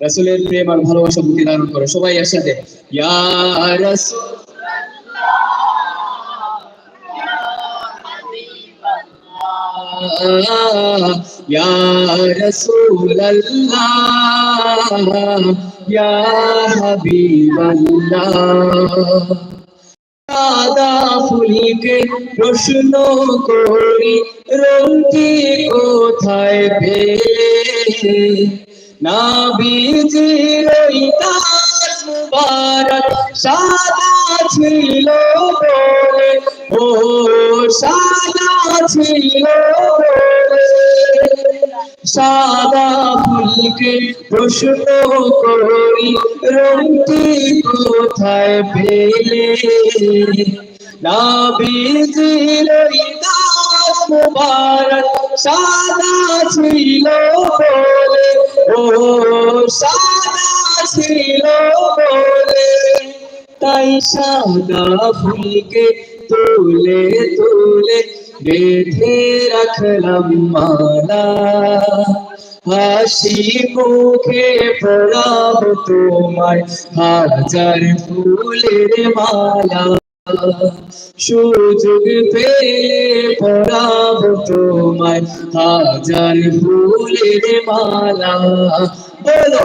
রাসূলের প্রেম আর ভালোবাসা বুকে ধারণ করো সবাই একসাথে। ইয়া রাসূল হাবিবাল্লাহ সাদা ফুলকে প্রশ্ন করি, রঙটি কোথায় পেলে? না বীজির মুবারক সাদা ছিল বলে। ও সাদা ছিল সাদা ফুলকে প্রশ্ন করি রঙটি কোথায় পেলে? নাবিজির দাস মুবারক, সাদা ছিল বলে। ও, সাদা ছিল বলে। তাই সাদা ফুলকে তুলে তুলে বেঁধে রাখলাম মালা। হাসি মুখে পড়াব তোমায়। হাজার ফুলের মালা, সুযোগ পেলে পড়াব তোমায়। হাজার ফুলের মালা, বলো।